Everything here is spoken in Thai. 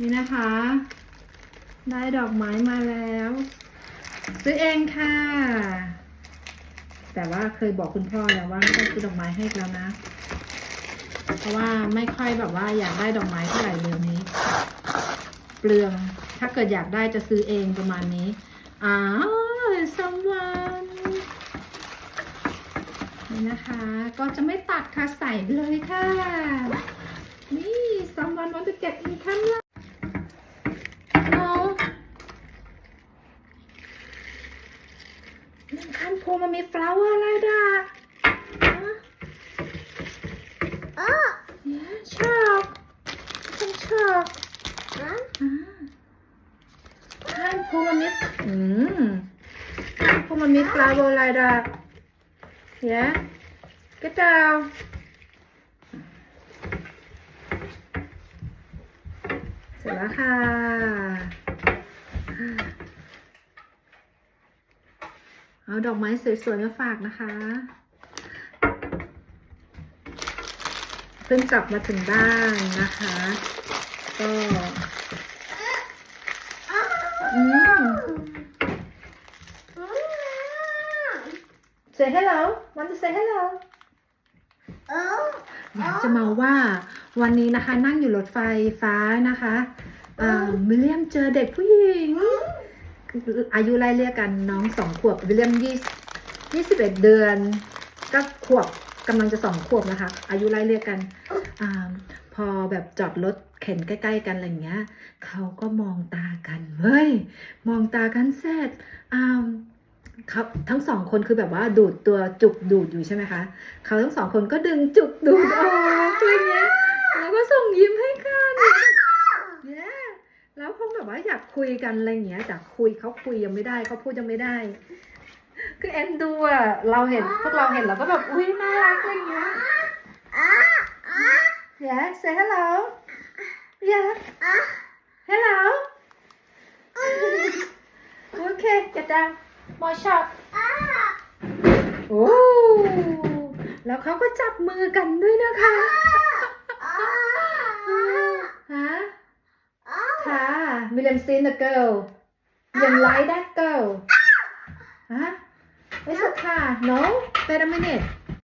นี่นะคะ ได้ดอกไม้มาแล้ว ซื้อเองค่ะ แต่ว่าเคยบอกคุณพ่อแล้วว่าไม่ต้องซื้อดอกไม้ให้แล้วนะ เพราะว่าไม่ค่อยแบบว่าอยากได้ดอกไม้เท่าไหร่เดือนนี้ เปลือง ถ้าเกิดอยากได้จะซื้อเองประมาณนี้อ้าวซัมวันนี่นะคะ ก็จะไม่ตัดค่ะใส่เลยค่ะ นี่ someone want to get in camera เอา อันโพมันมี flower อะไรด่ะฮะ Oh, เนี่ยชอบฉันชอบ huh? อ่าอันโพมันมีอืมอันโพมันมี flower อะไรด่ะ yeah get down เสร็จแล้วค่ะ เอาดอกไม้สวยๆมาฝากนะคะ เพิ่งกลับมาถึงบ้านนะคะ ก็อืม say hello want to say hello Oh, อยากจะมาว่าวันนี้นะคะนั่งอยู่รถไฟฟ้านะคะอ่าวิลเลียมเจอเด็กผู้หญิง อายุไล่เรียกกันน้องสองขวบวิลเลียมยี่ยี่สิบเอ็ดเดือนก็ขวบกำลังจะสองขวบนะคะ อายุไล่เรียกกันอาพอแบบจอดรถเข็นใกล้ ๆ กันอะไรเงี้ยเขาก็มองตากันเฮ้ยมองตากันเสร็จอ่าเขาทั้งสองคนคือแบบว่าดูดตัวจุกดูดอยู่ใช่ไหมคะเขาทั้งสองคนก็ดึงจุกดูดออกอะไรเงี้ยแล้วก็ส่งยิ้มให้กัน แล้วคงแบบว่าอยากคุยกันอะไรอย่างเงี้ยแต่คุยเขาคุยยังไม่ได้เขาพูดยังไม่ได้ คือเอ็นดูอะเราเห็นพวกเราเห็นเราก็แบบอุ้ยน่ารักอะไรอย่างเงี้ย yeah say hello yeah hello okay get down more shot โอ้แล้วเขาก็จับมือกันด้วยนะคะฮะ ค่ะวิลเลียมซีน the girl วิลเลียม like that girl ฮะไม่สักค่ะ no wait a minute